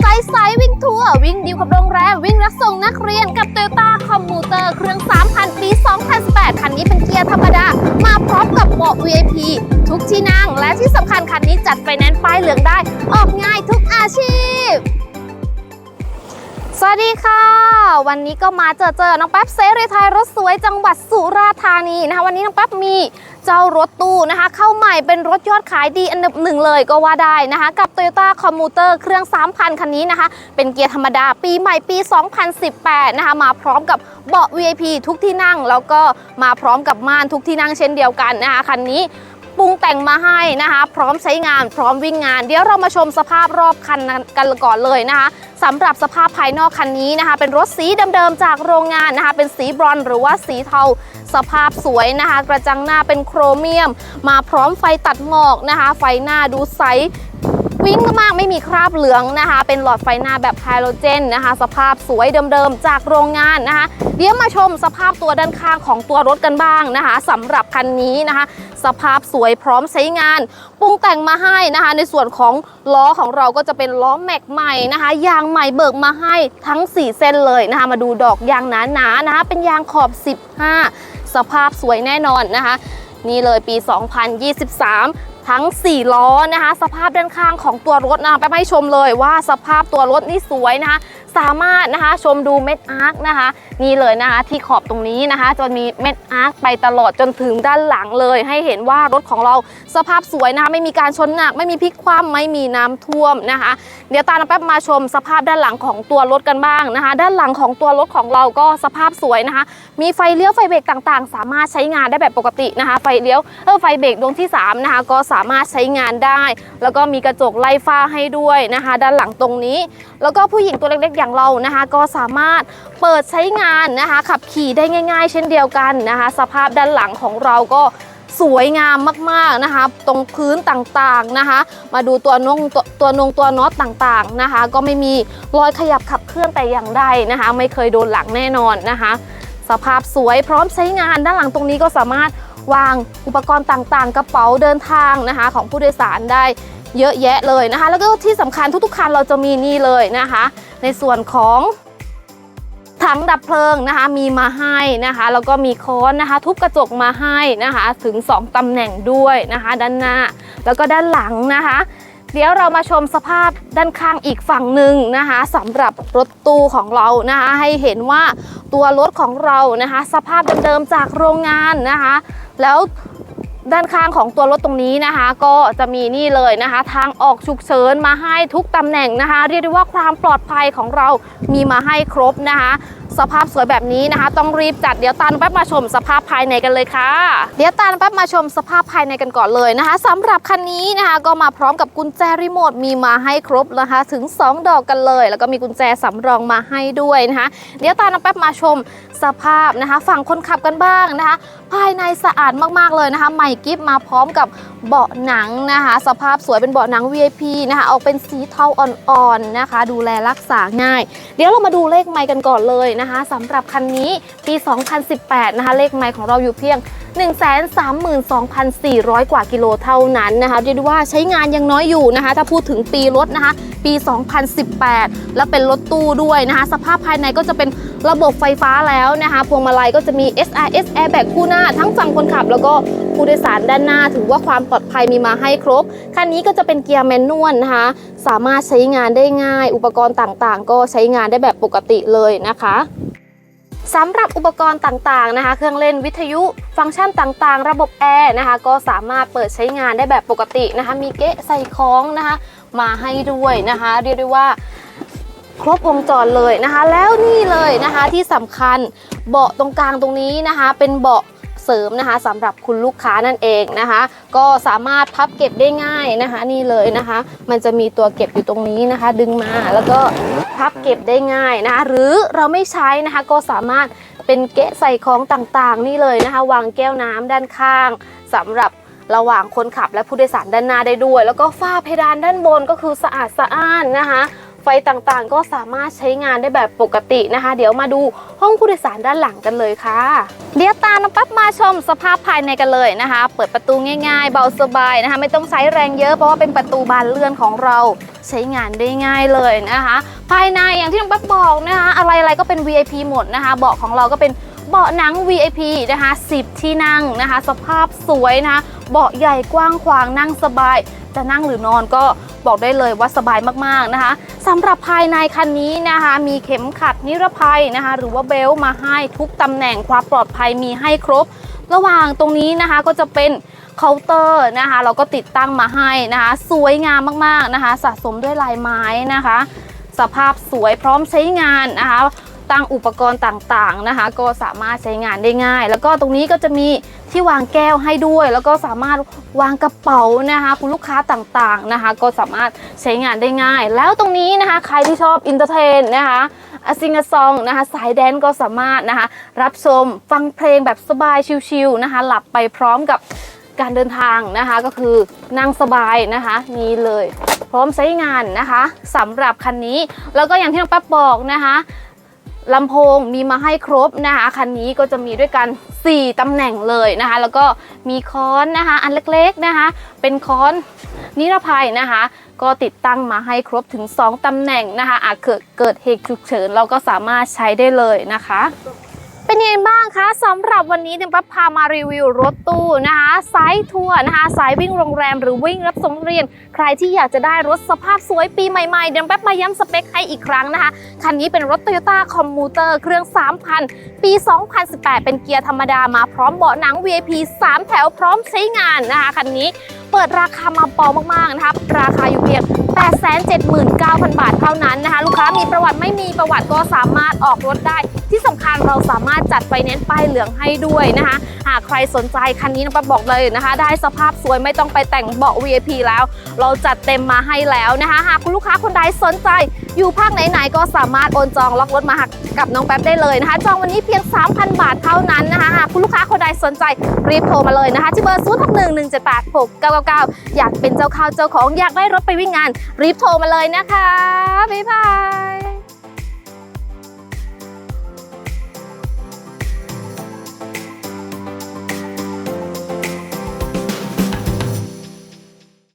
ไซส์วิ่งทัวร์วิ่งดีลกับโรงแรม วิ่งรับส่งนักเรียนกับ Toyota Commuter เครื่อง 3,000 ปี 2018 คันนี้เป็นเกียร์ธรรมดา มาพร้อมกับเบาะ VIP ทุกที่นั่งและที่สำคัญคันนี้จัดไฟแนนซ์ป้ายเหลืองได้ ออกง่ายทุกอาชีพ สวัสดีค่ะ วันนี้ก็มาเจอเจอน้องแป๊บเซรีไทยรถสวยจังหวัดสุราษฎร์ธานีนะคะ วันนี้น้องแป๊บมีเจ้ารถตู้นะคะ เข้าใหม่เป็นรถยอดขายดีอันดับหนึ่งเลยก็ว่าได้นะคะ กับ Toyota Commuter เครื่อง 3,000 คันนี้นะคะ เป็นเกียร์ธรรมดาปีใหม่ปี 2018 นะคะ มาพร้อมกับเบาะ VIP ทุกที่นั่ง แล้วก็มาพร้อมกับม่านทุกที่นั่งเช่นเดียวกันนะคะคันนี้ปรุงแต่งมาให้นะคะ พร้อมใช้งานพร้อมวิ่งงาน เดี๋ยวเรามาชมสภาพรอบคันกันก่อนเลยนะคะ สำหรับสภาพภายนอกคันนี้นะคะ เป็นรถสีเดิมๆจากโรงงานนะคะ เป็นสีบรอนหรือว่าสีเทาสภาพสวยนะคะ กระจังหน้าเป็นโครเมียม มาพร้อมไฟตัดหมอกนะคะ ไฟหน้าดูใส วิ่งมากๆไม่มีคราบเหลืองนะคะ เป็นหลอดไฟหน้าแบบไฮโลเจนนะคะ สภาพสวยเดิมๆจากโรงงานนะคะ เดี๋ยวมาชมสภาพตัวด้านข้างของตัวรถกันบ้างนะคะสำหรับคันนี้นะคะ สภาพสวยพร้อมใช้งานปรุงแต่งมาให้นะคะ ในส่วนของล้อของเราก็จะเป็นล้อแม็กใหม่นะคะยางใหม่เบิกมาให้ทั้ง 4 เส้นเลยนะคะ มาดูดอกยางหนาๆนะคะ เป็นยางขอบ 15 สภาพสวยแน่นอนนะคะ นี่เลยปี 2023 ทั้ง 4 ล้อนะคะ สภาพด้านข้างของตัวรถนะไปให้ชมเลยว่าสภาพตัวรถนี่สวยนะคะ สามารถนะคะชมดูเม็ดอาร์คนะคะ นี่เลยนะคะที่ขอบตรงนี้นะคะจนมีเม็ดอาร์คไปตลอดจนถึงด้านหลังเลย ให้เห็นว่ารถของเราสภาพสวยนะคะไม่มีการชนหนักไม่มีพลิกคว่ำไม่มีน้ำท่วมนะคะ เดี๋ยวตาแป๊บมาชมสภาพด้านหลังของตัวรถกันบ้างนะคะ ด้านหลังของตัวรถของเราก็สภาพสวยนะคะ มีไฟเลี้ยวไฟเบรกต่างๆ สามารถใช้งานได้แบบปกตินะคะ ไฟเลี้ยวเออไฟเบรกดวงที่สามนะคะก็สามารถใช้งานได้ แล้วก็มีกระจกไล่ฟ้าให้ด้วยนะคะ ด้านหลังตรงนี้ แล้วก็ผู้หญิงตัวเล็กๆอย่างเรานะคะก็สามารถเปิดใช้งานนะคะขับขี่ได้ง่าย ๆ เช่นเดียวกันนะคะ สภาพด้านหลังของเราก็สวยงามมากๆนะคะ ตรงพื้นต่างๆนะคะ มาดูตัวนงตตัวนงตัวน็อตต่างๆนะคะ ก็ไม่มีรอยขยับขับเคลื่อนแต่อย่างใดนะคะ ไม่เคยโดนหลังแน่นอนนะคะ สภาพสวยพร้อมใช้งานด้านหลังตรงนี้ก็สามารถวางอุปกรณ์ต่างๆ กระเป๋าเดินทางนะคะ ของผู้โดยสารได้ เยอะแยะเลยนะคะ แล้วก็ที่สำคัญทุกๆคันเราจะมีนี่เลยนะคะ ในส่วนของถังดับเพลิงนะคะมีมาให้นะคะแล้วก็มีค้อนนะคะ ทุบกระจกมาให้นะคะถึง 2ตำแหน่งด้วยนะคะ ด้านหน้าแล้วก็ด้านหลังนะคะ เดี๋ยวเรามาชมสภาพด้านข้างอีกฝั่งหนึ่งนะคะสำหรับรถตู้ของเรานะคะ ให้เห็นว่าตัวรถของเรานะคะ สภาพเดิมๆจากโรงงานนะคะ แล้ว ด้านข้างของตัวรถตรงนี้นะคะ ก็จะมีนี่เลยนะคะ ทางออกฉุกเฉินมาให้ทุกตำแหน่งนะคะ เรียกได้ว่าความปลอดภัยของเรามีมาให้ครบนะคะ สภาพสวยแบบนี้นะคะ ต้องรีบจัดเดี๋ยวตามแป๊บมาชมสภาพภายในกันเลยค่ะ เดี๋ยวตามแป๊บมาชมสภาพภายในกันก่อนเลยนะคะสำหรับคันนี้นะคะ ก็มาพร้อมกับกุญแจรีโมทมีมาให้ครบนะคะ ถึง 2 ดอกกันเลย แล้วก็มีกุญแจสำรองมาให้ด้วยนะคะ เดี๋ยวตามแป๊บมาชม สภาพนะคะฝั่งคนขับกันบ้างนะคะ ภายในสะอาดมากๆเลยนะคะใหม่กิฟมาพร้อมกับเบาะหนังนะคะ สภาพสวยเป็นเบาะหนัง VIP นะคะออกเป็นสีเทาอ่อนๆนะคะ ดูแลรักษาง่าย เดี๋ยวเรามาดูเลขไมค์กันก่อนเลยนะคะสำหรับคันนี้ปี 2018 นะคะเลขไมค์ของเราอยู่เพียง 132,400 กว่ากิโลเท่านั้นนะคะเรียกได้ว่าใช้งานยังน้อยอยู่นะคะ ถ้าพูดถึงปีรถนะคะ ปี 2018 แล้วเป็นรถตู้ด้วยนะคะ สภาพภายในก็จะเป็นระบบไฟฟ้าแล้วนะคะ พวงมาลัยก็จะมี SRS airbag คู่หน้า ทั้งฝั่งคนขับแล้วก็ผู้โดยสารด้านหน้าถือว่าความปลอดภัยมีมาให้ครบ คันนี้ก็จะเป็นเกียร์แมนนวลนะคะ สามารถใช้งานได้ง่าย อุปกรณ์ต่างๆ ก็ใช้งานได้แบบปกติเลยนะคะ สำหรับอุปกรณ์ต่างๆนะคะ เครื่องเล่นวิทยุ ฟังก์ชันต่างๆ ระบบแอร์นะคะ ก็สามารถเปิดใช้งานได้แบบปกตินะคะ มีเก๊ะใส่ของนะคะ มาให้ด้วยนะคะ เรียกได้ว่าครบวงจรเลยนะคะ แล้วนี่เลยนะคะที่สำคัญเบาะตรงกลางตรงนี้นะคะ เป็นเบาะเสริมนะคะสำหรับคุณลูกค้านั่นเองนะคะ ก็สามารถพับเก็บได้ง่ายนะคะ นี่เลยนะคะ มันจะมีตัวเก็บอยู่ตรงนี้นะคะ ดึงมาแล้วก็ พับเก็บได้ง่ายนะคะ หรือเราไม่ใช้นะคะก็สามารถเป็นเกะใส่ของต่างๆ นี่เลยนะคะ วางแก้วน้ำด้านข้างสำหรับระหว่างคนขับและผู้โดยสารด้านหน้าได้ด้วย แล้วก็ฝ้าเพดานด้านบนก็คือสะอาดสะอ้านนะคะ ไฟต่างๆ ก็สามารถใช้งานได้แบบปกตินะคะ เดี๋ยวมาดูห้องผู้โดยสารด้านหลังกันเลยค่ะ เดี๋ยวตามน้องปั๊บมาชมสภาพภายในกันเลยนะคะ เปิดประตูง่ายๆ เบาสบายนะคะ ไม่ต้องใช้แรงเยอะเพราะว่าเป็นประตูบานเลื่อนของเราใช้งานได้ง่ายเลยนะคะ ภายในอย่างที่น้องปั๊บบอกนะคะ อะไรๆก็เป็น VIP หมดนะคะ เบาะของเราก็เป็นเบาะหนัง VIP นะคะ 10 ที่นั่งนะคะ สภาพสวยนะคะ เบาะใหญ่กว้างขวางนั่งสบาย จะนั่งหรือนอนก็บอกได้เลยว่าสบายมากๆนะคะสำหรับภายในคันนี้นะคะ มีเข็มขัดนิรภัยนะคะ หรือว่าเบลต์มาให้ทุกตำแหน่งความปลอดภัยมีให้ครบ ระหว่างตรงนี้นะคะก็จะเป็นเคาน์เตอร์นะคะเราก็ติดตั้งมาให้นะคะ สวยงามมากๆนะคะ สะสมด้วยลายไม้นะคะ สภาพสวยพร้อมใช้งานนะคะ ตั้งอุปกรณ์ต่างๆนะคะ ก็สามารถใช้งานได้ง่าย แล้วก็ตรงนี้ก็จะมีที่วางแก้วให้ด้วย แล้วก็สามารถวางกระเป๋านะคะ คุณลูกค้าต่างๆนะคะ ก็สามารถใช้งานได้ง่าย แล้วตรงนี้นะคะใครที่ชอบอินเตอร์เทนนะคะอซิงซองนะคะสายแดนก็สามารถนะคะ รับชมฟังเพลงแบบสบายชิลๆนะคะ หลับไปพร้อมกับการเดินทางนะคะ ก็คือนั่งสบายนะคะนี่เลย พร้อมใช้งานนะคะสำหรับคันนี้ แล้วก็อย่างที่น้องแป๊บบอกนะคะ ลำโพงมีมาให้ครบนะคะคันนี้ก็จะมีด้วยกัน 4 ตำแหน่งเลยนะคะ แล้วก็มีค้อนนะคะอันเล็กๆนะคะ เป็นค้อนนิรภัยนะคะ ก็ติดตั้งมาให้ครบถึง 2 ตำแหน่งนะคะอาจเกิดเกิดเหตุฉุกเฉิน เราก็สามารถใช้ได้เลยนะคะเป็นยังไงบ้างคะสำหรับวันนี้เดี๋ยวปั๊บพามารีวิวรถตู้นะคะสายทัวร์นะคะสายวิ่งโรงแรมหรือวิ่งรับส่งนักเรียนใครที่อยากจะได้รถสภาพสวยปีใหม่ๆ เดี๋ยวแป๊บมาย้ำสเปคให้อีกครั้งนะคะ คันนี้เป็นรถ Toyota Commuter เครื่อง 3,000 ปี 2018 เป็นเกียร์ธรรมดามาพร้อมเบาะหนัง VIP 3 แถวพร้อมใช้งานนะคะ คันนี้เปิดราคามาเบามากๆนะคะราคาอยู่เพียง879,000 บาทเท่านั้นนะคะ ลูกค้ามีประวัติไม่มีประวัติก็สามารถออกรถได้ ที่สำคัญเราสามารถจัดไฟแนนซ์ป้ายเหลืองให้ด้วยนะคะหากใครสนใจคันนี้น้องป๊บบอกเลยนะคะ ได้สภาพสวยไม่ต้องไปแต่งเบาะ VIP แล้วเราจัดเต็มมาให้แล้วนะคะหากคุณลูกค้าคนใดสนใจ อยู่ภาคไหนๆก็สามารถโอนจองล็อกรถมาหักกับน้องแป๊บได้เลยนะคะ จองวันนี้เพียง 3,000 บาทเท่านั้นนะคะหากคุณลูกค้าคนใดสนใจรีบโทรมาเลยนะคะที่เบอร์ 0 6 1 1 7 8 6 9 9 9 อยากเป็นเจ้าข้าวเจ้าของอยากได้รถไปวิ่งงาน รีบโทรมาเลยนะคะบ๊ายบาย